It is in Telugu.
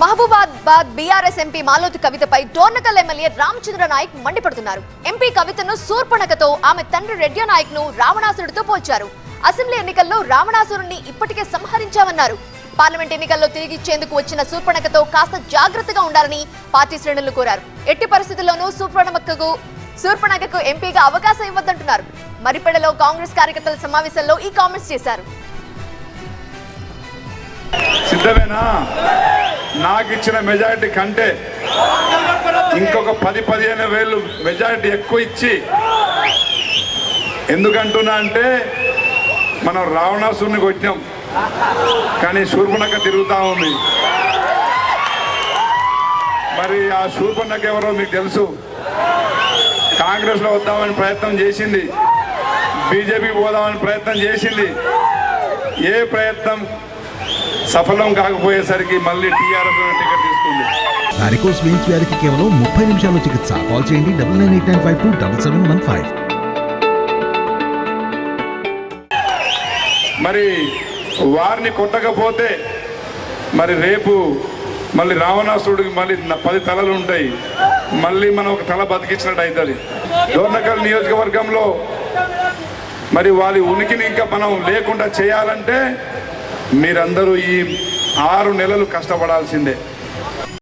మహబూబాబాద్ బీఆర్ఎస్ ఎంపీ మాలోతి కవితపై డోర్నకల్ ఎమ్మెల్యే రామచంద్ర నాయక్ మండిపడుతున్నారు. ఎంపీ కవితను శూర్పణకతో ఆమె తండ్రి రెడ్డి నాయక్ను రావణాసురుడితో పోల్చారు. అసెంబ్లీ ఎన్నికల్లో రావణాసురుణ్ణి ఇప్పటికే సంహరించామన్నారు. పార్లమెంట్ ఎన్నికల్లో తిరిగి ఇచ్చేందుకు వచ్చిన శూర్పణకతో కాస్త జాగ్రత్తగా ఉండాలని పార్టీ శ్రేణులు కోరారు. ఎట్టి పరిస్థితుల్లోనూ శూర్పణమక్కకు శూర్పణకకు ఎంపీగా అవకాశం ఇవ్వద్దంటున్నారు. మరిపెడలో కాంగ్రెస్ కార్యకర్తల సమావేశంలో ఈ కామెంట్స్ చేశారు. సిద్ధమేనా? నాకు ఇచ్చిన మెజారిటీ కంటే ఇంకొక పది పదిహేను వేలు మెజారిటీ ఎక్కువ ఇచ్చి. ఎందుకంటున్నా అంటే మనం రావణాసుని కొట్టినాం. కానీ శూర్పణక తిరుగుతా ఉంది. మరి ఆ శూర్పణక ఎవరో మీకు తెలుసు. కాంగ్రెస్లో వద్దామని ప్రయత్నం చేసింది. బీజేపీ పోదామని ప్రయత్నం చేసింది. ఏ ప్రయత్నం సఫలం కాకపోయేసరికి మళ్ళీ టీఆర్ఎస్ టికెట్ తీసుకుంది. వారికోస్ వెయిన్స్ వ్యాధికి కేవలం ముప్పై నిమిషాల్లో చికిత్స. కాల్ చేయండి double nine eight nine five two double seven one five మరి వారిని కొట్టకపోతే మరి రేపు మళ్ళీ రావణాసుడికి మళ్ళీ పది తలలు ఉంటాయి. మళ్ళీ మనం ఒక తల బతికించినట్టు అవుతుంది డోర్నకల్ నియోజకవర్గంలో మరి వారి ఉనికిని ఇంకా మనం లేకుండా చేయాలంటే మీరందరూ ఈ ఆరు నెలలు కష్టపడాల్సిందే.